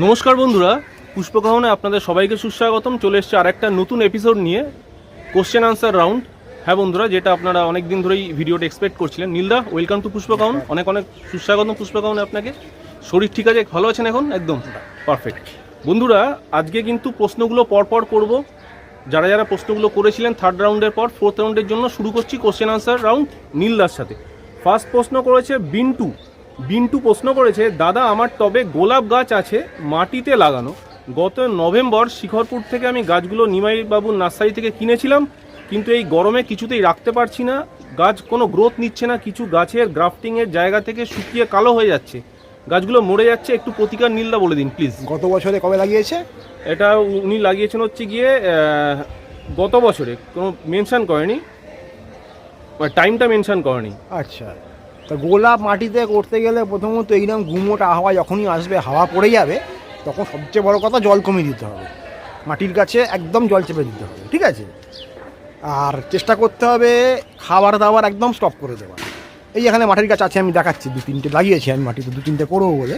নমস্কার বন্ধুরা পুষ্পকাহনে আপনাদের সবাইকে সুস্বাগতম। চলে এসছে আর একটা নতুন এপিসোড নিয়ে কোশ্চেন আনসার রাউন্ড হ্যাঁ বন্ধুরা যেটা আপনারা অনেক দিন ধরেই ভিডিওটা এক্সপেক্ট করছিলেন। নীলদা ওয়েলকাম টু পুষ্পকাহন অনেক অনেক সুস্বাগতম পুষ্পকাহনে আপনাকে। শরীর ঠিক আছে? ভালো আছেন এখন? একদম। পারফেক্ট বন্ধুরা আজকে কিন্তু প্রশ্নগুলো পরপর করব। যারা যারা প্রশ্নগুলো করেছিলেন থার্ড রাউন্ডের পর ফোর্থ রাউন্ডের জন্য শুরু করছি কোশ্চেন আনসার রাউন্ড নীলদার সাথে। ফার্স্ট প্রশ্ন করেছে বিন্টু। বিন্টু প্রশ্ন করেছে দাদা আমার টবে গোলাপ গাছ আছে মাটিতে লাগানো। গত নভেম্বর শিখরপুর থেকে আমি গাছগুলো নিমাই বাবুর নার্সারি থেকে কিনেছিলাম কিন্তু এই গরমে কিছুতেই রাখতে পারছি না। গাছ কোনো গ্রোথ নিচ্ছে না কিছু গাছের গ্রাফটিংয়ের জায়গা থেকে শুকিয়ে কালো হয়ে যাচ্ছে। গাছগুলো মরে যাচ্ছে একটু প্রতিকার নীলদা বলে দিন প্লিজ। গত বছরে কবে লাগিয়েছে? এটা উনি লাগিয়েছেন হচ্ছে গিয়ে গত বছরে। কোনো মেনশান করেনি টাইমটা মেনশান করেনি। আচ্ছা। তা গোলাপ মাটিতে করতে গেলে প্রথমত এইরকম গুমোটা হাওয়া যখনই আসবে, হাওয়া পড়ে যাবে, তখন সবচেয়ে বড় কথা জল কমিয়ে দিতে হবে। মাটির কাছে একদম জল চেপে দিতে হবে, ঠিক আছে? আর চেষ্টা করতে হবে খাবার দাবার একদম স্টপ করে দেওয়া এই এখানে মাটির গাছ আছে, আমি দেখাচ্ছি, দু তিনটে লাগিয়েছি আমি মাটিতে, দু তিনটে করব বলে।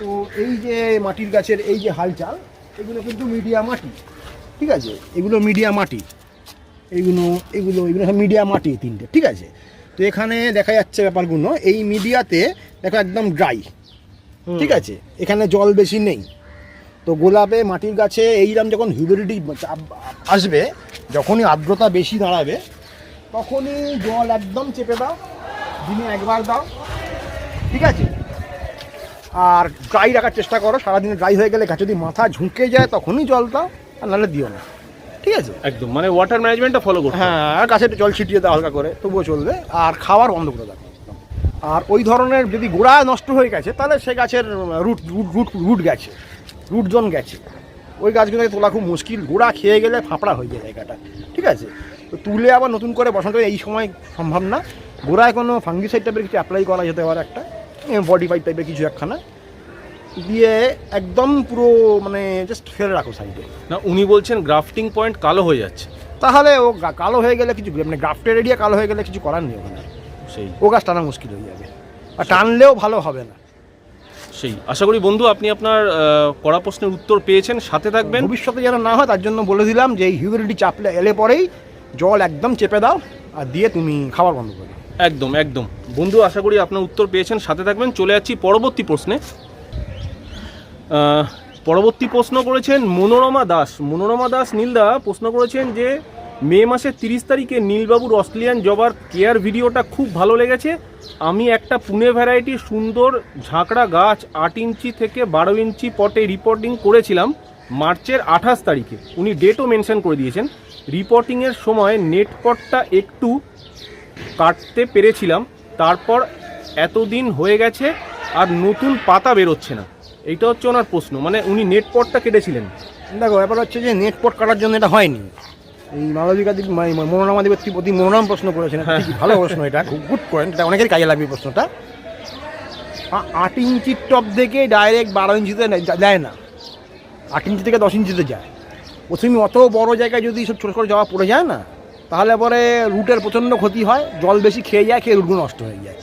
তো এই যে মাটির গাছের এই যে হালচাল এগুলো কিন্তু মিডিয়া মাটি, ঠিক আছে? এগুলো মিডিয়া মাটি এইগুলো এগুলো এগুলো মিডিয়া মাটি তিনটে, ঠিক আছে? তো এখানে দেখা যাচ্ছে ব্যাপারগুলো। এই মিডিয়াতে দেখো একদম ড্রাই ঠিক আছে? এখানে জল বেশি নেই। তো গোলাপে মাটির গাছে এইরকম যখন হিউমিডিটি আসবে যখনই আর্দ্রতা বেশি দাঁড়াবে তখনই জল একদম চেপে দাও দিনে একবার দাও। ঠিক আছে? আর ড্রাই রাখার চেষ্টা করো সারাদিন ড্রাই হয়ে গেলে গাছ যদি মাথা ঝুঁকে যায় তখনই জল দাও আর নাহলে দিও না। ঠিক আছে? একদম মানে ওয়াটার ম্যানেজমেন্টটা ফলো করতে হ্যাঁ আর গাছে জল ছিটিয়ে দাও হালকা করে তবুও চলবে। আর খাওয়ার বন্ধ করে দাও আর ওই ধরনের যদি গোড়া নষ্ট হয়ে গেছে তাহলে সে গাছের রুট রুট রুট রুট গেছে রুট জোন গেছে। ওই গাছগুলোকে তোলা খুব মুশকিল গোড়া খেয়ে গেলে ফাঁপড়া হয়ে যায় জায়গাটা ঠিক আছে? তো তুলে আবার নতুন করে বসাতে এই সময় সম্ভব না। গোড়ায় কোনো ফাঙ্গিসাইড টাইপের কিছু অ্যাপ্লাই করা যেতে পারে একটা বডি ফাইড টাইপের কিছু একখানা। দিয়ে একদম পুরো মানে জাস্ট ফেলে রাখো সাইডে না উনি বলছেন গ্রাফটিং পয়েন্ট কালো হয়ে যাচ্ছে। তাহলে ও গা- কালো হয়ে গেলে কিছু মানে গ্রাফটের এরিয়া কালো হয়ে গেলে কিছু করার নেই ওখানে। সেই। ও গাছ টানা মুশকিল হয়ে যাবে। আর টানলেও ভালো হবে না। সেই। আশা করি বন্ধু আপনি আপনার আহ, কড়া প্রশ্নের উত্তর পেয়েছেন সাথে থাকবেন। ভবিষ্যতে যেন না হয় তার জন্য বলে দিলাম যে এই হিউমিডিটি চাপলে এলে পরেই জল একদম চেপে দাও আর দিয়ে তুমি খাবার বন্ধ করে দাও। একদম একদম। বন্ধু আশা করি আপনার উত্তর পেয়েছেন সাথে থাকবেন। চলে যাচ্ছি পরবর্তী প্রশ্নে। পরবর্তী প্রশ্ন করেছেন মনোরমা দাস। মনোরমা দাস, নীলদা, প্রশ্ন করেছেন যে মে মাসের তিরিশ তারিখে নীলবাবুর অস্ট্রেলিয়ান জবার কেয়ার ভিডিওটা খুব ভালো লেগেছে। আমি একটা পুনে ভ্যারাইটি সুন্দর ঝাঁকড়া গাছ আট ইঞ্চি থেকে বারো ইঞ্চি পটে রিপোর্টিং করেছিলাম মার্চের আঠাশ তারিখে। উনি ডেটও মেনশন করে দিয়েছেন। রিপোর্টিংয়ের সময় নেট পটটা একটু কাটতে পেরেছিলাম। তারপর এতদিন হয়ে গেছে আর নতুন পাতা বেরোচ্ছে না। এইটা হচ্ছে ওনার প্রশ্ন মানে উনি নেট পটটা কেটেছিলেন। দেখো ব্যাপার হচ্ছে যে নেট পট কাটার জন্য এটা হয়নি। এই মালবিকা দেবী মানে মনোরমা দেবী অতি মনোরম প্রশ্ন করেছেন ভালো প্রশ্ন এটা? খুব গুড পয়েন্ট এটা অনেকের কাজে লাগবে প্রশ্নটা। আট ইঞ্চির টপ থেকে ডাইরেক্ট বারো ইঞ্চিতে যায় না। আট ইঞ্চি থেকে দশ ইঞ্চিতে যায়। প্রথমে অত বড় জায়গায় যদি সব ছোটো ছোটো যাওয়া পড়ে যায় না তাহলে পরে রুটের প্রচণ্ড ক্ষতি হয় জল বেশি খেয়ে যায় খেয়ে রুটগুলো নষ্ট হয়ে যায়।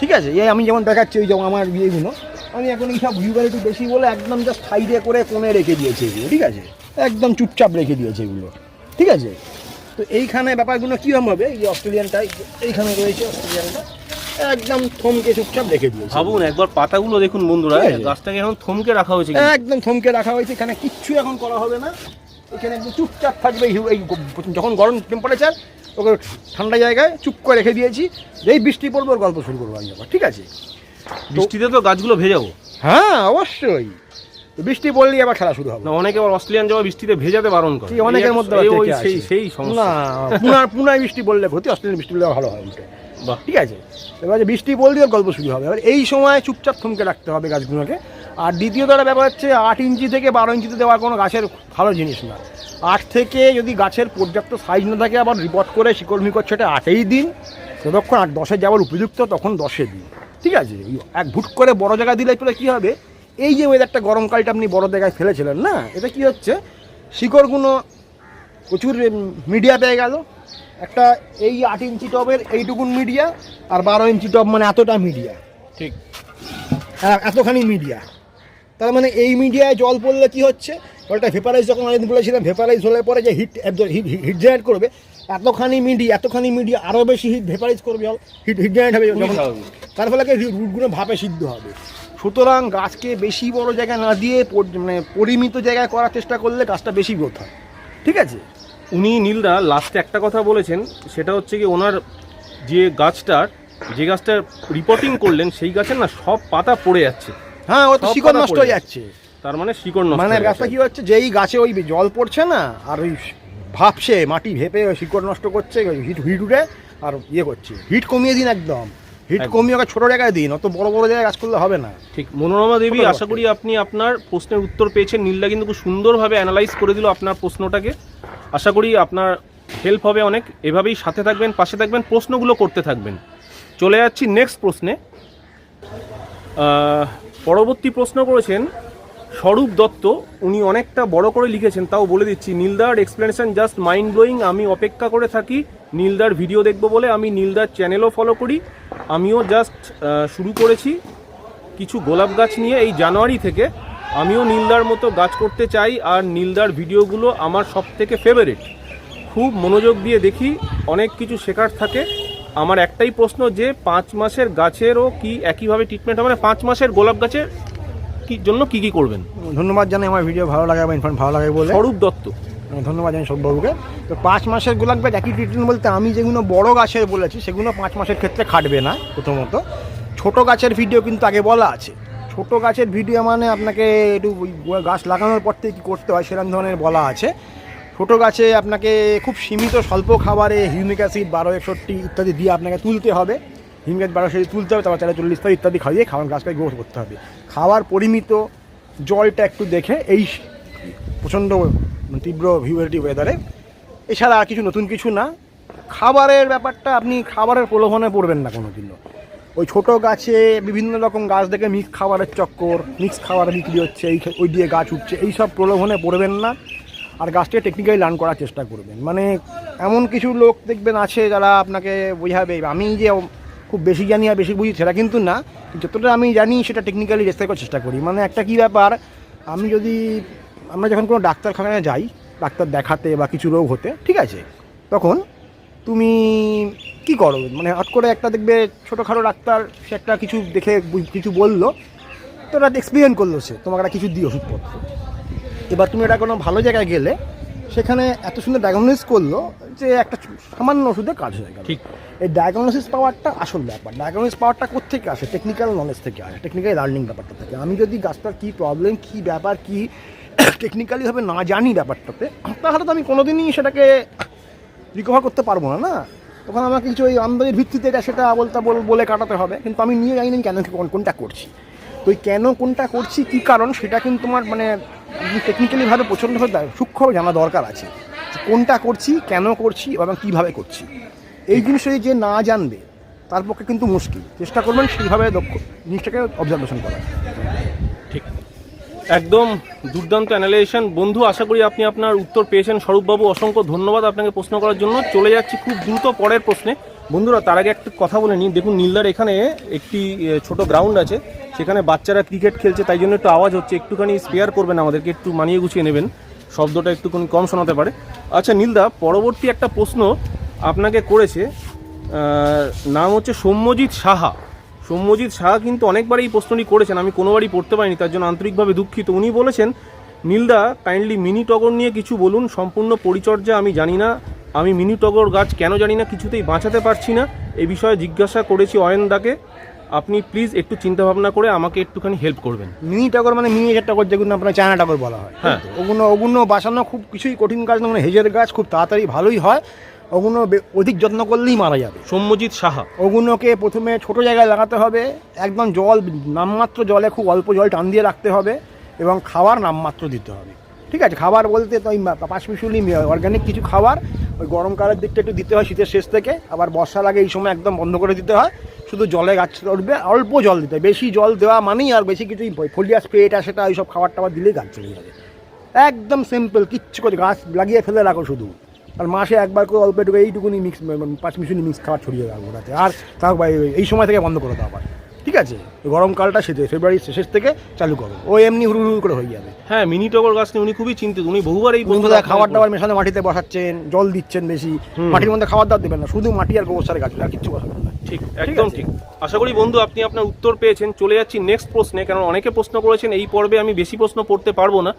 ঠিক আছে? এই আমি যেমন দেখাচ্ছি ওই যেমন আমার ইয়েগুলো আমি এখন এইসব ভিউগালিটি বেশি বলে একদম জাস্ট সাইডে করে কোণে রেখে দিয়েছে এগুলো ঠিক আছে? একদম চুপচাপ রেখে দিয়েছে এগুলো ঠিক আছে? তো এইখানে ব্যাপারগুলো কীরকম হবে এই অস্ট্রেলিয়ানটা এইখানে রয়েছে অস্ট্রেলিয়ানটা একদম থমকে চুপচাপ রেখে দিয়েছে। ভাবুন একবার পাতাগুলো দেখুন বন্ধুরা। গাছটাকে এখন থমকে রাখা হয়েছে একদম থমকে রাখা হয়েছে এখানে কিচ্ছু এখন করা হবে না। এখানে একদম চুপচাপ থাকবে এই যখন গরম টেম্পারেচার ওকে ঠান্ডা জায়গায় চুপ করে রেখে দিয়েছি। যেই বৃষ্টি পড়বে ওর গল্প শুরু করব আমি আবার ঠিক আছে? বৃষ্টিতে তো গাছগুলো ভেজাবো। হ্যাঁ অবশ্যই। বৃষ্টি পড়লেই আবার খেলা শুরু হবে। না অনেকে আবার অস্ট্রেলিয়ান যাওয়া বৃষ্টিতে ভেজাতে বারণ করে। অনেকের মধ্যে ওই সেই সেই সমস্যা। না পুনার পুনায় বৃষ্টি পড়লে ক্ষতি অস্ট্রেলিয়ান বৃষ্টি পড়লে ভালো হয় বাহ। ঠিক আছে? এবার বৃষ্টি পড়লে গল্প শুরু হবে। এবার এই সময় চুপচাপ থমকে রাখতে হবে গাছগুলোকে। আর দ্বিতীয়ত একটা ব্যাপার হচ্ছে আট ইঞ্চি থেকে বারো ইঞ্চিতে দেওয়া কোনো গাছের ভালো জিনিস না। আট থেকে যদি গাছের পর্যাপ্ত সাইজ না থাকে আবার রিপোর্ট করে শিকড় মিকড় ছেটে আটেই দিন। যতক্ষণ আট দশে যাওয়ার উপযুক্ত তখন দশে দিন। ঠিক আছে এক ভুট করে বড় জায়গায় দিলে পরে কী হবে? এই যে ওয়েদারটা গরমকালটা আপনি বড় জায়গায় ফেলেছিলেন না? এটা কি হচ্ছে? শিকড়গুলো প্রচুর মিডিয়া পেয়ে গেল। একটা এই আট ইঞ্চি টবের এইটুকুন মিডিয়া আর বারো ইঞ্চি টব মানে এতটা মিডিয়া ঠিক। হ্যাঁ এতখানি মিডিয়া তার মানে এই মিডিয়ায় জল পড়লে কি হচ্ছে? জলটা ভেপারাইজ যখন অনেকদিন বলেছিলাম ভেপারাইজ হলে পরে যে হিট হিট জেনারেট করবে এতখানি মিডিয়া এতখানি মিডিয়া আরও বেশি হিট ভেপারাইজ করবে জল হিট হিট জেনারেট হবে যখন তার ফলে কি রুটগুলো ভাপে সিদ্ধ হবে। সুতরাং গাছকে বেশি বড় জায়গায় না দিয়ে মানে পরিমিত জায়গায় করার চেষ্টা করলে গাছটা বেশি গ্রোথ হয়। ঠিক আছে? উনি নীলদা লাস্টে একটা কথা বলেছেন সেটা হচ্ছে কি ওনার যে গাছটার যে গাছটার রিপোর্টিং করলেন সেই গাছের না সব পাতা পড়ে যাচ্ছে। হ্যাঁ ও তো শিকড় নষ্ট হয়ে যাচ্ছে। তার মানে শিকড় নষ্ট মানে গাছটা গেছে। কি হচ্ছে যেই গাছে ওই জল পড়ছে না আর ওই ভাবছে মাটি ভেপে শিকড় নষ্ট করছে হিট হিট উঠে আর ইয়ে করছে। হিট কমিয়ে দিন একদম। হিট কমিয়ে ওকে ছোটো জায়গায় দিন অত বড় বড় জায়গায় গাছ করলে হবে না। ঠিক মনোরমা দেবী আশা করি আপনি আপনার প্রশ্নের উত্তর পেয়েছেন। নীলদা কিন্তু খুব সুন্দরভাবে অ্যানালাইজ করে দিল আপনার প্রশ্নটাকে। আশা করি আপনার হেল্প হবে অনেক। এভাবেই সাথে থাকবেন পাশে থাকবেন প্রশ্নগুলো করতে থাকবেন। চলে যাচ্ছি নেক্সট প্রশ্নে। পরবর্তী প্রশ্ন করেছেন স্বরূপ দত্ত, উনি অনেকটা বড় করে লিখেছেন, তাও বলে দিচ্ছি, নীলদার এক্সপ্লেনেশন জাস্ট মাইন্ড ব্লোয়িং আমি অপেক্ষা করে থাকি, নীলদার ভিডিও দেখব বলে আমি নীলদার চ্যানেলও ফলো করি, আমিও জাস্ট শুরু করেছি কিছু গোলাপ গাছ নিয়ে এই জানুয়ারি থেকে, আমিও নীলদার মতো গাছ করতে চাই, আর নীলদার ভিডিওগুলো আমার সব থেকে ফেভারিট খুব মনোযোগ দিয়ে দেখি, অনেক কিছু শেখার থাকে। আমার একটাই প্রশ্ন যে, পাঁচ মাসের গাছেরও কি একইভাবে ট্রিটমেন্ট হবে মানে পাঁচ মাসের গোলাপ গাছের কি জন্য কি কি করবেন? ধন্যবাদ জানাই আমার ভিডিও ভালো লাগে বা ইনফর্ম ভালো লাগে বলে। স্বরূপ দত্ত। ধন্যবাদ জানাই সববাবুকে তো পাঁচ মাসের গোলাপ গাছ একই ট্রিটমেন্ট বলতে আমি যেগুলো বড় গাছের বলেছি সেগুলো পাঁচ মাসের ক্ষেত্রে খাটবে না প্রথমত। ছোট গাছের ভিডিও কিন্তু আগে বলা আছে। ছোট গাছের ভিডিও মানে আপনাকে একটু গাছ লাগানোর পর থেকে কী করতে হয় সেরকম ধরনের বলা আছে। ছোট গাছে আপনাকে খুব সীমিত স্বল্প খাবারে হিউমিক অ্যাসিড বারো একষট্টি ইত্যাদি দিয়ে আপনাকে তুলতে হবে। হিউমিক অ্যাসিড বারো তুলতে হবে তারপর চারে চল্লিশ ইত্যাদি খাইয়ে খাওয়ার গাছকে গ্রোথ করতে হবে। খাওয়ার পরিমিত জলটা একটু দেখে এই প্রচণ্ড তীব্র হিউমিডিটি ওয়েদারে এছাড়া আর কিছু নতুন কিছু না। খাবারের ব্যাপারটা আপনি খাবারের প্রলোভনে পড়বেন না কোনো দিনও ওই ছোট গাছে বিভিন্ন রকম গাছ দেখে মিক্স খাবারের চক্কর মিক্স খাবার বিক্রি হচ্ছে, এই ওই দিয়ে গাছ উঠছে এই সব প্রলোভনে পড়বেন না। আর গাছটাকে টেকনিক্যালি লার্ন করার চেষ্টা করবেন। মানে এমন কিছু লোক দেখবেন আছে যারা আপনাকে বোঝাবে, আমি যে খুব বেশি জানি আর বেশি বুঝি সেটা কিন্তু না যতটা আমি জানি সেটা টেকনিক্যালি রেস্টার করার চেষ্টা করি। মানে একটা কী ব্যাপার, আমি যদি, আমরা যখন কোনো ডাক্তারখানায় যাই, ডাক্তার দেখাতে বা কিছু রোগ হতে, ঠিক আছে, তখন তুমি কি করো? মানে হট করে একটা দেখবে ছোটোখাটো ডাক্তার, সে একটা কিছু দেখে কিছু বলল, তো ওটা এক্সপিরিয়েন্স করল সে, তোমাকে একটা কিছু দিয়ে ওষুধপত্র। এবার তুমি এটা কোনো ভালো জায়গায় গেলে, সেখানে এত সুন্দর ডায়াগনোসিস করল যে একটা সামান্য ওষুধে কাজ হয়ে গেল। ঠিক। এই ডায়াগনোসিস পাওয়ারটা আসল ব্যাপার। ডায়াগনোসিস পাওয়ারটা কোথেকে আসে? টেকনিক্যাল নলেজ থেকে আসে টেকনিক্যাল লার্নিং ব্যাপারটা থেকে। আমি যদি গাছটার কী প্রবলেম কী ব্যাপার, কী টেকনিক্যালিভাবে না জানি ব্যাপারটাতে, তাহলে তো আমি কোনোদিনই সেটাকে রিকভার করতে পারব না না? তখন আমাকে কিছু ওই আমদানির ভিত্তিতে এটা সেটা বলতে বল- কাটাতে হবে। কিন্তু আমি নিয়ে জানি কেন কোনটা করছি? তো ওই কেন কোনটা করছি, কী কারণ, সেটা কিন্তু তোমার মানে টেকনিক্যালিভাবে প্রচণ্ডভাবে সূক্ষ্মভাবে জানা দরকার আছে। কোনটা করছি, কেন করছি, এবং কীভাবে করছি। এই জিনিসটা যে না জানবে, তার পক্ষে কিন্তু মুশকিল। চেষ্টা করবেন সেইভাবে দক্ষ জিনিসটাকে অবজারভেশন করা ঠিক। একদম দুর্দান্ত অ্যানালাইজেশন বন্ধু, আশা করি আপনি আপনার উত্তর পেয়েছেন। স্বরূপবাবু, অসংখ্য ধন্যবাদ আপনাকে প্রশ্ন করার জন্য। চলে যাচ্ছি খুব দ্রুত পরের প্রশ্নে। বন্ধুরা, তার আগে একটা কথা বলে নিই। দেখুন, নীলদার এখানে একটি ছোট গ্রাউন্ড আছে। সেখানে বাচ্চারা ক্রিকেট খেলছে, তাই জন্য একটু আওয়াজ হচ্ছে। একটুখানি স্পেয়ার করবেন আমাদেরকে, একটু মানিয়ে গুছিয়ে নেবেন। শব্দটা একটুখানি কম শোনাতে পারে। আচ্ছা নীলদা, পরবর্তী একটা প্রশ্ন। আপনাকে করেছে নাম হচ্ছে সৌম্যজিৎ সাহা। সৌম্যজিৎ সাহা কিন্তু অনেকবার এই প্রশ্নটি করেছেন আমি কোনোবারই পড়তে পারিনি তার জন্য আন্তরিকভাবে দুঃখিত। উনি বলেছেন নীলদা কাইন্ডলি মিনি টগর নিয়ে কিছু বলুন সম্পূর্ণ পরিচর্যা আমি জানি না আমি মিনি টগর গাছ কেন জানি না কিছুতেই বাঁচাতে পারছি না। এই বিষয়ে জিজ্ঞাসা করেছি অয়নদাকে আপনি প্লিজ একটু চিন্তা ভাবনা করে আমাকে একটুখানি হেল্প করবেন। মিনি টগর মানে মিনি টগর যেগুলো আপনার চায়না টগর বলা হয়। হ্যাঁ। ওগুলো ওগুলো বাঁচানো খুব কিছুই কঠিন কাজ না মানে হেজের গাছ খুব তাড়াতাড়ি ভালোই হয়। ওগুলো অধিক যত্ন করলেই মারা যাবে। সৌম্যজিৎ সাহা। ওগুলোকে প্রথমে ছোট জায়গায় লাগাতে হবে একদম জল নামমাত্র জলে খুব অল্প জল টান দিয়ে রাখতে হবে এবং খাবার নামমাত্র দিতে হবে। ঠিক আছে খাবার বলতে তো ওই মিশুলি অর্গানিক কিছু খাবার ওই গরমকালের দিকটা একটু দিতে হয় শীতের শেষ থেকে আবার বর্ষার আগে এই সময় একদম বন্ধ করে দিতে হয় শুধু জলে গাছ উঠবে অল্প জল দিতে হয়। বেশি জল দেওয়া মানেই আর বেশি কিছুই ফলিয়া স্প্রে এটা সেটা ওই সব খাবার টাবার দিলেই গাছ চলে যাবে। একদম সিম্পল কিচ্ছু করে গাছ লাগিয়ে ফেলে রাখো শুধু। আর মাসে একবার করে অল্প একটু এইটুকুনি মিক্স পাঁচ মিশুনি মিক্স খাবার ছড়িয়ে রাখব ওটাতে। আর তাও এই- সময় থেকে বন্ধ করে দাও আবার। ঠিক আছে? গরমকালটা শীতে ফেব্রুয়ারির শেষের থেকে চালু করো। ও এমনি হুড়ু হুড়ু করে হয়ে যাবে। হ্যাঁ মিনি টগর গাছ নিয়ে উনি খুবই চিন্তিত। উনি বহুবার এই বন্ধুরা খাবার দাবার মেশানো মাটিতে বসাচ্ছেন জল দিচ্ছেন বেশি। মাটির মধ্যে খাবার দাবার দেবেন না শুধু মাটি আর গোবর সারে গাছ আর কিচ্ছু বসাবেন না। ঠিক একদম ঠিক। আশা করি বন্ধু আপনি আপনার উত্তর পেয়েছেন। চলে যাচ্ছি নেক্সট প্রশ্নে কারণ অনেকে প্রশ্ন করেছেন এই পর্বে আমি বেশি প্রশ্ন পড়তে পারব না।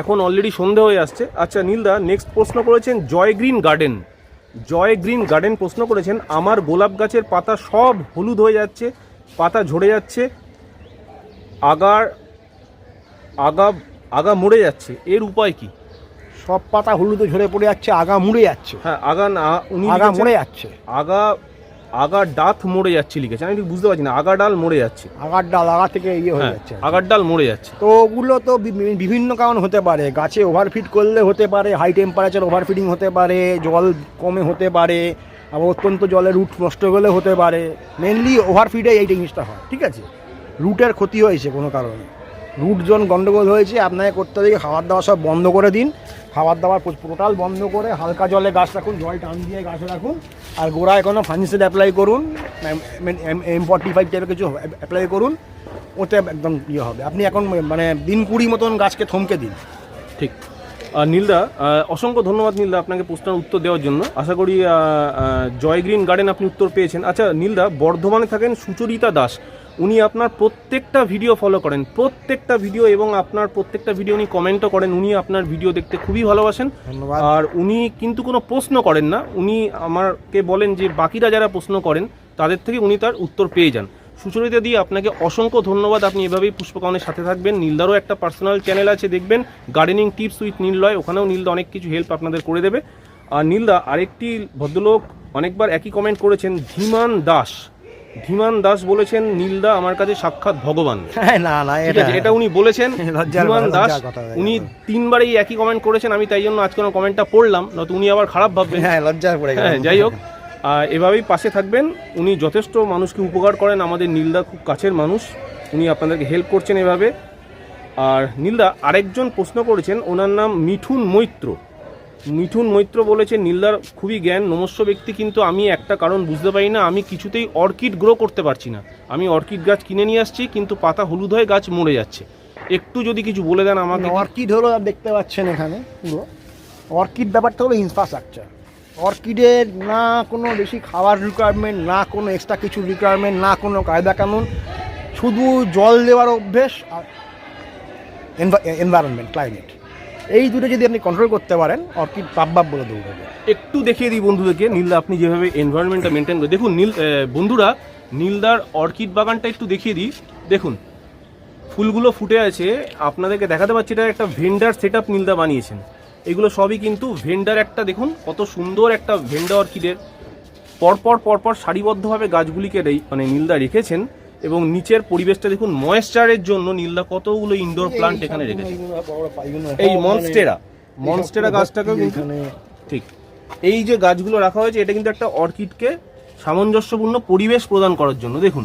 এখন অলরেডি সন্ধে হয়ে আসছে। আচ্ছা নীলদা নেক্সট প্রশ্ন করেছেন Joy green garden Joy green garden প্রশ্ন করেছেন আমার গোলাপ গাছের পাতা সব হলুদ হয়ে যাচ্ছে পাতা ঝরে যাচ্ছে আগার আগা আগা মরে যাচ্ছে এর উপায় কি? সব পাতা হলুদে ঝরে পড়ে যাচ্ছে আগা মুড়ে যাচ্ছে। হ্যাঁ আগা না উনি আগা মরে যাচ্ছে। আগা আগা ডাথ মরে যাচ্ছে লিখেছে। আমি ঠিক বুঝতে পারছি না আগা ডাল মরে যাচ্ছে। আগার ডাল আগা থেকে ইয়ে হয়ে হ্যাঁ যাচ্ছে। আগার ডাল মরে যাচ্ছে। তো ওগুলো তো বি- বিভিন্ন কারণ হতে পারে। গাছে ওভারফিট করলে হতে পারে হাই টেম্পারেচার ওভারফিটিং হতে পারে জল কমে হতে পারে আবার অত্যন্ত জলে রুট নষ্ট হলে হতে পারে। মেনলি ওভারফিটে এই জিনিসটা হয় ঠিক আছে? রুটের ক্ষতি হয়েছে কোনো কারণে। রুট জন গন্ডগোল হয়েছে আপনাকে করতে হবে কি খাবার দাবার সব বন্ধ করে দিন। খাবার দাবার টোটাল বন্ধ করে হালকা জলে গাছ রাখুন, জল টান দিয়ে গাছ রাখুন। আর গোড়ায় কোনো ফার্নিচার অ্যাপ্লাই করুন এম ফর্টি ফাইভ টাইপের কিছু অ্যাপ্লাই করুন, ওতে একদম ইয়ে হবে। আপনি এখন মানে দিন কুড়ি মতন গাছকে থমকে দিন। ঠিক। নীলদা অসংখ্য ধন্যবাদ নীলদা আপনাকে প্রশ্নের উত্তর দেওয়ার জন্য। আশা করি জয় গ্রিন গার্ডেন আপনি উত্তর পেয়েছেন। আচ্ছা নীলদা, বর্ধমানে থাকেন সুচরিতা দাস। উনি আপনার প্রত্যেকটা ভিডিও ফলো করেন প্রত্যেকটা ভিডিও এবং আপনার প্রত্যেকটা ভিডিও উনি কমেন্টও করেন উনি আপনার ভিডিও দেখতে খুবই ভালোবাসেন। আর উনি কিন্তু কোনো প্রশ্ন করেন না উনি আমাকে বলেন যে বাকিরা যারা প্রশ্ন করেন তাদের থেকে উনি তার উত্তর পেয়ে যান। সুচরিতা দিয়ে আপনাকে অসংখ্য ধন্যবাদ আপনি এভাবেই পুষ্পকাউনের সাথে থাকবেন। নীলদারও একটা পার্সোনাল চ্যানেল আছে দেখবেন। গার্ডেনিং টিপস উইথ নীলদয় ওখানেও নীলদা অনেক কিছু হেল্প আপনাদের করে দেবে। আর নীলদা আরেকটি ভদ্রলোক অনেকবার একই কমেন্ট করেছেন ধীমান দাস। ধীমান দাস বলেছেন নীলদা আমার কাছে সাক্ষাৎ ভগবান। হ্যাঁ না না এটা এটা উনি বলেছেন। লজ্জার ধীমান দাস লজ্জার উনি। তিনবারই একই কমেন্ট করেছেন আমি তাই জন্য আজকে ওনার কমেন্টটা পড়লাম নয়তো উনি আবার খারাপ ভাববেন। হ্যাঁ লজ্জায় পড়ে হ্যাঁ যাই হোক এভাবেই পাশে থাকবেন। উনি যথেষ্ট মানুষকে উপকার করেন আমাদের নীলদা খুব কাছের মানুষ উনি আপনাদেরকে হেল্প করছেন এভাবে। আর নীলদা আরেকজন প্রশ্ন করেছেন ওনার নাম মিঠুন মৈত্র। মিঠুন মৈত্র বলেছে নীলদার খুবই জ্ঞান, নমস্য ব্যক্তি, কিন্তু আমি একটা কারণ বুঝতে পারি না, আমি কিছুতেই অর্কিড গ্রো করতে পারছি না। আমি অর্কিড গাছ কিনে নিয়ে আসছি, কিন্তু পাতা হলুদ হয়ে গাছ মরে যাচ্ছে। একটু যদি কিছু বলে দেন আমাকে। অর্কিড হলো দেখতে পাচ্ছেন এখানে পুরো। অর্কিড ব্যাপারটা হলো ইনফ্রাস্ট্রাকচার অর্কিডের না কোনো বেশি খাওয়ার রিকোয়ারমেন্ট না কোনো এক্সট্রা কিছু রিকোয়ারমেন্ট না কোনো কায়দা কানুন, শুধু জল দেওয়ার অভ্যেস আর এনভায়রনমেন্ট ক্লাইমেট এই দুটো যদি আপনি কন্ট্রোল করতে পারেন অর্কিড পাব্বাব বলে দৌড়াবে একটু দেখিয়ে দিই বন্ধুদেরকে, নীলদা, আপনি যেভাবে এনভায়রনমেন্টটা মেনটেন করে দেখুন, নীল বন্ধুরা, নীলদার অর্কিড বাগানটা একটু দেখিয়ে দিই। দেখুন, ফুলগুলো ফুটে আছে। আপনাদেরকে দেখাতে পাচ্ছি, এটা একটা ভেন্ডার সেট আপ নীলদা বানিয়েছেন। এগুলো সবই কিন্তু ভেন্ডার একটা, দেখুন, কত সুন্দর একটা ভেন্ডা অর্কিডের পরপর পরপর সারিবদ্ধভাবে গাছগুলিকে মানে নীলদা রেখেছেন। এবং নিচের পরিবেশটা দেখুন ময়েশ্চারের জন্য নীলদা কতগুলো ইনডোর প্লান্ট এখানে রেখেছে। এই মনস্টেরা মনস্টেরা গাছটাকেও কিন্তু ঠিক। এই যে গাছগুলো রাখা হয়েছে এটা কিন্তু একটা অর্কিডকে সামঞ্জস্যপূর্ণ পরিবেশ প্রদান করার জন্য। দেখুন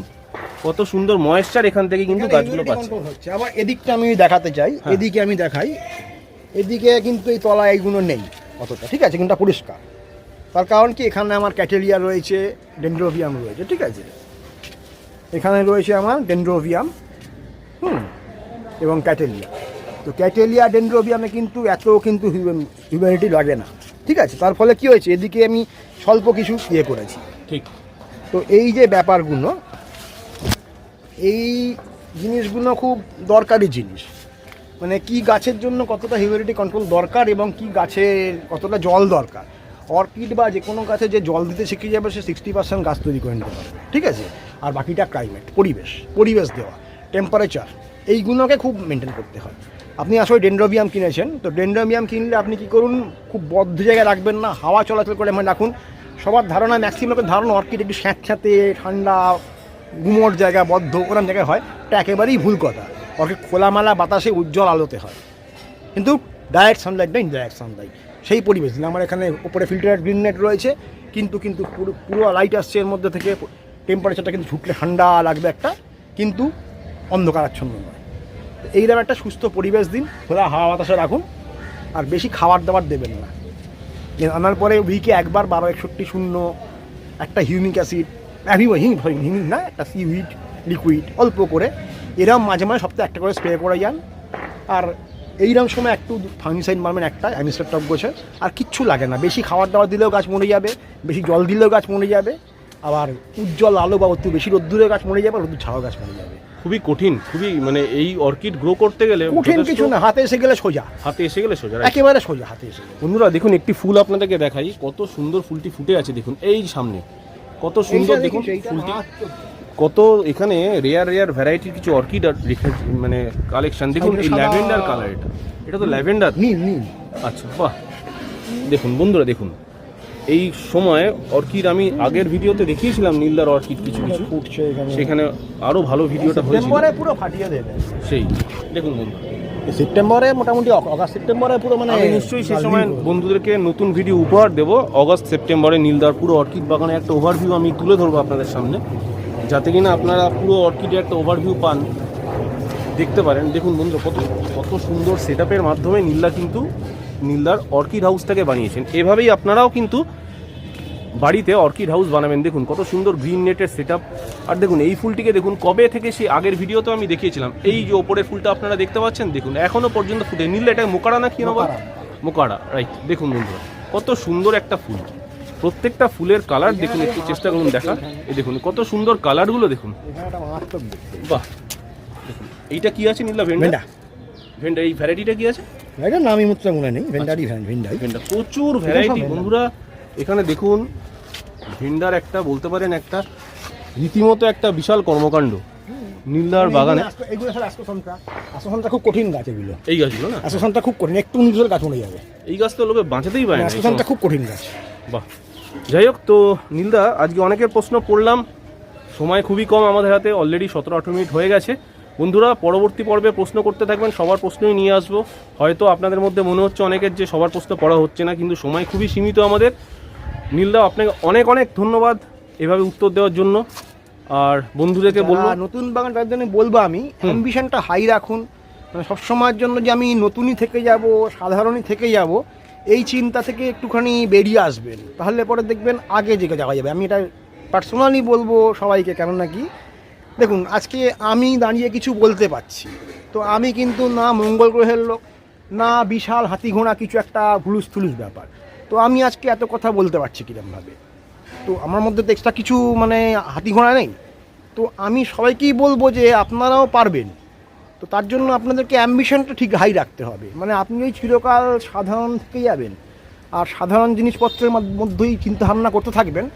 কত সুন্দর ময়েশ্চার এখান থেকে কিন্তু গাছগুলো পাচ্ছে। আবার এদিকটা আমি দেখাতে চাই হ্যাঁ। এদিকে আমি দেখাই। এদিকে কিন্তু এই তলায় এইগুলো নেই অতটা ঠিক আছে কিন্তু পরিষ্কার। তার কারণ কি এখানে আমার ক্যাটেরিয়া রয়েছে ডেন্ড্রোভিয়াম রয়েছে ঠিক আছে। এখানে রয়েছে আমার ডেন্ড্রোভিয়াম হুম এবং ক্যাটেলিয়া তো ক্যাটেলিয়া ডেন্ড্রোভিয়ামে কিন্তু এত কিন্তু হিউম্যানিটি লাগে না। ঠিক আছে? তার ফলে কি হয়েছে? এদিকে আমি স্বল্প কিছু ইয়ে করেছি। ঠিক। তো এই যে ব্যাপারগুলো এই জিনিসগুলো খুব দরকারি জিনিস। মানে কি গাছের জন্য কতটা হিউমিডিটি কন্ট্রোল দরকার এবং কি গাছের কতটা জল দরকার? অর্কিড বা যে কোনো গাছে যে জল দিতে শিখে যাবে সে সিক্সটি পার্সেন্ট গাছ তৈরি করে নিতে পারবে। ঠিক আছে? আর বাকিটা ক্লাইমেট পরিবেশ পরিবেশ দেওয়া টেম্পারেচার এইগুলোকে খুব মেনটেন করতে হয়। আপনি আসলে ডেন্ড্রোবিয়াম কিনেছেন, তো ডেন্ড্রোবিয়াম কিনলে আপনি কি করুন, খুব বদ্ধ জায়গায় রাখবেন না, হাওয়া চলাচল করে মানে রাখুন। সবার ধারণা ম্যাক্সিমাম ধারণা, অর্কিড একটু স্যাঁতস্যাঁতে, ঠান্ডা, গুমোট জায়গা, বদ্ধ ওরম জায়গায় হয়, এটা একেবারেই ভুল কথা। অর্কিড খোলামালা বাতাসে উজ্জ্বল আলোতে হয়। কিন্তু ডাইরেক্ট সানলাইট না ইনডাইরেক্ট সানলাইট সেই পরিবেশ আমার এখানে ওপরে ফিল্টারের গ্রিন নেট রয়েছে, কিন্তু কিন্তু পুরো পুরো লাইট আসছে এর মধ্যে থেকে টেম্পারেচারটা কিন্তু ঝুঁকলে ঠান্ডা লাগবে একটা, কিন্তু অন্ধকারাচ্ছন্ন নয়। এইরকম একটা সুস্থ পরিবেশ দিন, খোলা হাওয়া বাতাসে রাখুন, আর বেশি খাবার দাবার দেবেন না। আনার পরে উইকে একবার বারো একষট্টি শূন্য, একটা হিউমিক অ্যাসিড হিমিক হিমিক না, একটা সি উইড লিকুইড অল্প করে, এরম মাঝে মাঝে সপ্তাহে একটা করে স্প্রে করে যান। আর এইরকম সময় একটু ফাঙ্গিসাইড মারবেন একটা, অ্যামিস্টার টপ গোছের আর কিচ্ছু লাগে না। বেশি খাবার দাবার দিলেও গাছ মরে যাবে, বেশি জল দিলেও গাছ মরে যাবে আবার উজ্জ্বল আলো বা একটু বেশি রোদ্দুরে গাছ মরে যাবে রোদ্দুর ছাড়াও গাছ মরে যাবে। খুবই কঠিন খুবই মানে এই অর্কিড গ্রো করতে গেলে কঠিন কিছু না হাতে এসে গেলে সোজা। হাতে এসে গেলে সোজা একেবারে সোজা হাতে এসে গেলে। বন্ধুরা দেখুন একটি ফুল আপনাদেরকে দেখাই কত সুন্দর ফুলটি ফুটে আছে দেখুন এই সামনে। কত সুন্দর দেখুন ফুলটি। কত এখানে রেয়ার রেয়ার ভ্যারাইটির কিছু অর্কিড মানে কালেকশন দেখুন এই ল্যাভেন্ডার কালার এটা। এটা তো ল্যাভেন্ডার নীল নীল। আচ্ছা বাহ। দেখুন বন্ধুরা দেখুন। এই সময় অর্কিড আমি আগের ভিডিওতে দেখিয়েছিলাম নীলদার অর্কিড কিছু কিছু। ফুটছে এখানে। সেখানে আরও ভালো ভিডিওটা হয়েছিল। পুরো ফাটিয়ে দেবে। সেই দেখুন বন্ধু। সেপ্টেম্বরে মোটামুটি অগ- অগাস্ট সেপ্টেম্বরে পুরো মানে আমি নিশ্চয়ই সেই সময় বন্ধুদেরকে নতুন ভিডিও উপহার দেবো। অগস্ট সেপ্টেম্বরে নীলদার পুরো অর্কিড বাগানে একটা ওভারভিউ আমি তুলে ধরবো আপনাদের সামনে। যাতে কিনা আপনারা পুরো অর্কিডে একটা ওভারভিউ পান। দেখতে পারেন। দেখুন বন্ধু কত কত সুন্দর সেট মাধ্যমে নীলদা কিন্তু নীলদার অর্কিড হাউসটাকে বানিয়েছেন। এভাবেই আপনারাও কিন্তু বাড়িতে অর্কিড হাউস বানাবেন। দেখুন কত সুন্দর গ্রিন নেটের সেট আর দেখুন এই ফুলটিকে দেখুন কবে থেকে সেই আগের ভিডিওতে আমি দেখিয়েছিলাম। এই যে ওপরের ফুলটা আপনারা দেখতে পাচ্ছেন দেখুন এখনও পর্যন্ত ফুটে। নীল এটা মোকারা না কি নেব মোকারা। মোকাড়া রাইট দেখুন বন্ধুরা কত সুন্দর একটা ফুল। প্রত্যেকটা ফুলের কালার দেখুন একটু চেষ্টা করুন দেখা এই দেখুন কত সুন্দর কালারগুলো দেখুন। বাহ। এইটা কি আছে নীলা ভেন্ডা? ভেন্ডা। এই ভ্যারাইটিটা কি আছে? এটা নামই মুত্র মনে নেই। ভেন্ডারি ভ্যান ভেন্ডাই। ভেন্ডা প্রচুর ভ্যারাইটি বন্ধুরা এখানে দেখুন ভেন্ডার একটা বলতে পারেন একটা রীতিমতো একটা বিশাল কর্মকাণ্ড। নীলদার বাগানে। এগুলো স্যার খুব কঠিন গাছ এগুলো। এই গাছগুলো না? আসকসন্ত্রা খুব কঠিন। একটু নিজের গাছ মরে যাবে। এই গাছ তো লোকে বাঁচাতেই পারে না এই খুব কঠিন গাছ। বাহ। যাই হোক তো নীলদা আজকে অনেকের প্রশ্ন পড়লাম সময় খুবই কম আমাদের হাতে অলরেডি সতেরো আঠেরো মিনিট হয়ে গেছে। বন্ধুরা পরবর্তী পর্বে প্রশ্ন করতে থাকবেন সবার প্রশ্নই নিয়ে আসব। হয়তো আপনাদের মধ্যে মনে হচ্ছে অনেকের যে সবার প্রশ্ন পড়া হচ্ছে না কিন্তু সময় খুবই সীমিত আমাদের। নীলদা আপনাকে অনেক অনেক ধন্যবাদ এভাবে উত্তর দেওয়ার জন্য। আর বন্ধুদেরকে বলব নতুন বাগান তাদের জন্য বলব আমি অ্যাম্বিশনটা হাই রাখুন। মানে সবসময়ের জন্য যে আমি নতুনই থেকে যাব সাধারণই থেকে যাব এই চিন্তা থেকে একটুখানি বেরিয়ে আসবেন। তাহলে পরে দেখবেন আগে জেগে যাওয়া যাবে। আমি এটা পার্সোনালি বলব সবাইকে কেননা কি? দেখুন আজকে আমি দাঁড়িয়ে কিছু বলতে পারছি। তো আমি কিন্তু না মঙ্গল গ্রহের লোক না বিশাল হাতি ঘোড়া কিছু একটা হুলুস থুলুস ব্যাপার। তো আমি আজকে এত কথা বলতে পারছি কিরমভাবে? তো আমার মধ্যে তো এক্সট্রা কিছু মানে হাতি ঘোড়া নেই। তো আমি সবাইকেই বলব যে আপনারাও পারবেন। তো তার জন্য আপনাদেরকে অ্যাম্বিশনটা ঠিক হাই রাখতে হবে। মানে আপনি ওই চিরকাল সাধারণ থেকে যাবেন। আর সাধারণ জিনিসপত্রের মধ্য- মধ্যেই চিন্তাভাবনা করতে থাকবেন।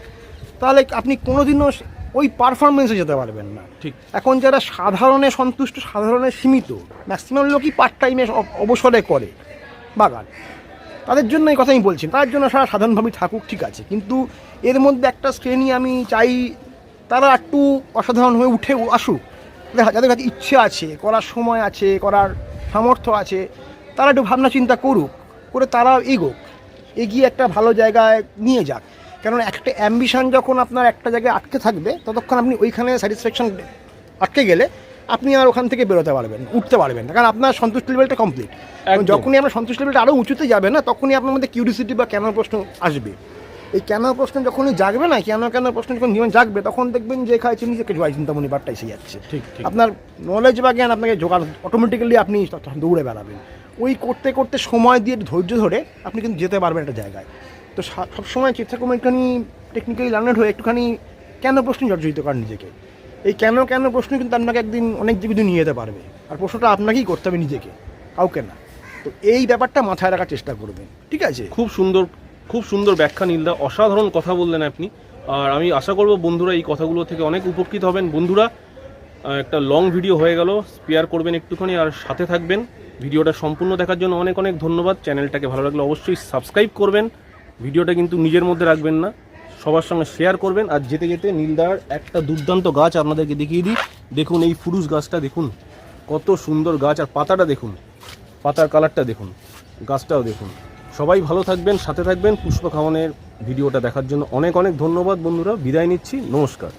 তাহলে আপনি কোনোদিনও ওই পারফরমেন্সে যেতে পারবেন না। ঠিক। এখন যারা সাধারণে সন্তুষ্ট সাধারণে সীমিত ম্যাক্সিমাম লোকই পার্ট টাইমে অবসরে করে। বাগান। তাদের জন্য এই কথা আমি বলছি, তার জন্য সারা সাধারণভাবেই থাকুক ঠিক আছে। কিন্তু এর মধ্যে একটা শ্রেণি আমি চাই, তারা একটু অসাধারণ হয়ে উঠে আসুক। যাদের কাছে ইচ্ছে আছে, করার সময় আছে, করার সামর্থ্য আছে, তারা একটু ভাবনা চিন্তা করুক, করে তারা এগোক, এগিয়ে একটা ভালো জায়গায় নিয়ে যাক। কারণ একটা অ্যাম্বিশন যখন আপনার একটা জায়গায় আটকে থাকবে, ততক্ষণ আপনি ওইখানে স্যাটিসফ্যাকশন আটকে গেলে আপনি আর ওখান থেকে বেরোতে পারবেন উঠতে পারবেন না কারণ আপনার সন্তুষ্ট লেভেলটা কমপ্লিট। যখনই আপনার সন্তুষ্ট লেভেলটা আরও উঁচুতে যাবে না তখনই আপনার মধ্যে কিউরিসিটি বা কেন প্রশ্ন আসবে। এই কেন প্রশ্ন যখনই জাগবে না কেন কেন প্রশ্ন যখন জীবন জাগবে তখন দেখবেন যে খাইছে নিজেকে জয় চিন্তামণি বারটা এসে যাচ্ছে। আপনার নলেজ বা জ্ঞান আপনাকে জোগাড় অটোমেটিক্যালি আপনি দৌড়ে বেড়াবেন। ওই করতে করতে সময় দিয়ে ধৈর্য ধরে আপনি কিন্তু যেতে পারবেন একটা জায়গায়। তো সবসময় চেষ্টা একটুখানি টেকনিক্যালি লার্নেড হয়ে একটুখানি কেন প্রশ্ন জর্জরিত করেন নিজেকে? এই কেন কেন প্রশ্ন কিন্তু আপনাকে একদিন অনেক জীবিত নিয়ে যেতে পারবে। আর প্রশ্নটা আপনাকেই করতে হবে নিজেকে, কাউকে না। তো এই ব্যাপারটা মাথায় রাখার চেষ্টা করবেন, ঠিক আছে? খুব সুন্দর খুব সুন্দর ব্যাখ্যা, নীলদা। অসাধারণ কথা বললেন আপনি। আর আমি আশা করব বন্ধুরা এই কথাগুলো থেকে অনেক উপকৃত হবেন। বন্ধুরা একটা লং ভিডিও হয়ে গেল। স্পেয়ার করবেন একটুখানি আর সাথে থাকবেন। ভিডিওটা সম্পূর্ণ দেখার জন্য অনেক অনেক ধন্যবাদ। চ্যানেলটাকে ভালো লাগলে অবশ্যই সাবস্ক্রাইব করবেন। ভিডিওটা কিন্তু নিজের মধ্যে রাখবেন না। সবার সঙ্গে শেয়ার করবেন। আর যেতে যেতে নীলদার একটা দুর্দান্ত গাছ আপনাদেরকে দেখিয়ে দিই। দেখুন এই ফুরুস গাছটা, দেখুন। কত সুন্দর গাছ। আর পাতাটা দেখুন। পাতার কালারটা দেখুন। গাছটাও দেখুন। সবাই ভালো থাকবেন, সাথে থাকবেন। পুষ্প খাওয়ানের ভিডিওটা দেখার জন্য অনেক অনেক ধন্যবাদ বন্ধুরা। বিদায় নিচ্ছি। নমস্কার।